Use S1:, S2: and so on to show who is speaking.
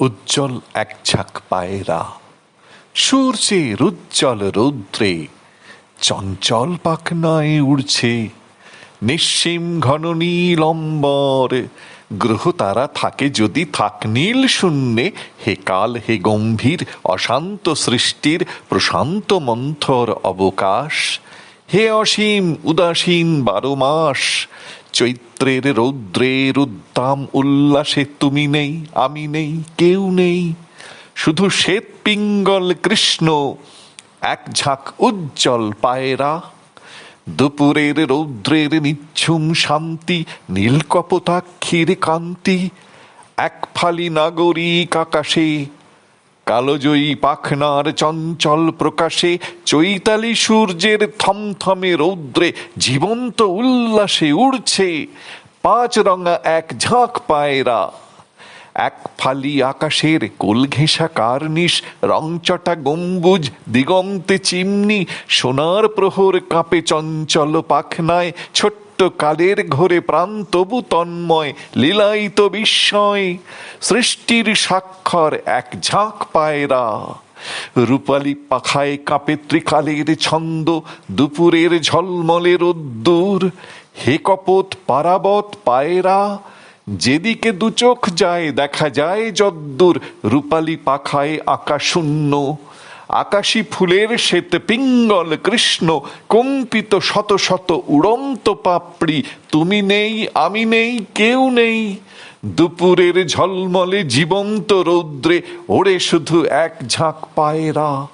S1: উজ্জ্বল এক ঝাঁক পায়রা। সূর্যের উজ্জ্বল রৌদ্রে চঞ্চল পাখনায় উড়ছে। নিঃসীম ঘন নীল অম্বর, গ্রহ তারা থাকে যদি থাক নীল শূন্যে। হে কাল, হে গম্ভীর, অশান্ত সৃষ্টির প্রশান্ত মন্থর অবকাশ। হে অসীম, উদাসীন বারো মাস, চৈত্রের রৌদ্রের উদ্দাম উল্লাসে তুমি নেই, আমি নেই, কেউ নেই। শুধু শ্বেত পিঙ্গল কৃষ্ণ, এক ঝাঁক উজ্জ্বল পায়রা। দুপুরের রৌদ্রের নিচ্ছুম শান্তি, নীলকপতাক্ষীর কান্তি এক ফালি নাগরিক আকাশে কালোজয়ী পাখনার চঞ্চল প্রকাশে চৈতালি সূর্যের থমথমে রৌদ্রে জীবন্ত উল্লাসে উড়ছে। পাঁচ রঙা এক ঝাঁক পায়রা। এক ফালি আকাশের কোল ঘেঁষা কার্নিশ, রংচটা গম্বুজ, দিগন্তে চিমনি, সোনার প্রহর কাঁপে চঞ্চল পাখনায়, ছোট্ট কালের ঘোরে প্রাণ তবু তন্ময়, লীলায়িত বিস্ময়। সৃষ্টির স্বাক্ষর এক ঝাঁক পায়রা। রূপালী পাখায় কাঁপে ত্রিকালের ছন্দ, দুপুরের ঝলমলে রোদ্দুর। হে কপত পারাবত পায়রা যেদিকে দু চোখ যায়, দেখা যায় যদ্দূর। রূপালী পাখায় আকাশ শূন্য আকাশী ফুলের শ্বেত পিঙ্গল কৃষ্ণ। কম্পিত শত শত উড়ন্ত পাপড়ি। তুমি নেই, আমি নেই, কেউ নেই। দুপুরের ঝলমলে জীবন্ত রৌদ্রে, ওড়ে শুধু এক ঝাঁক পায়রা।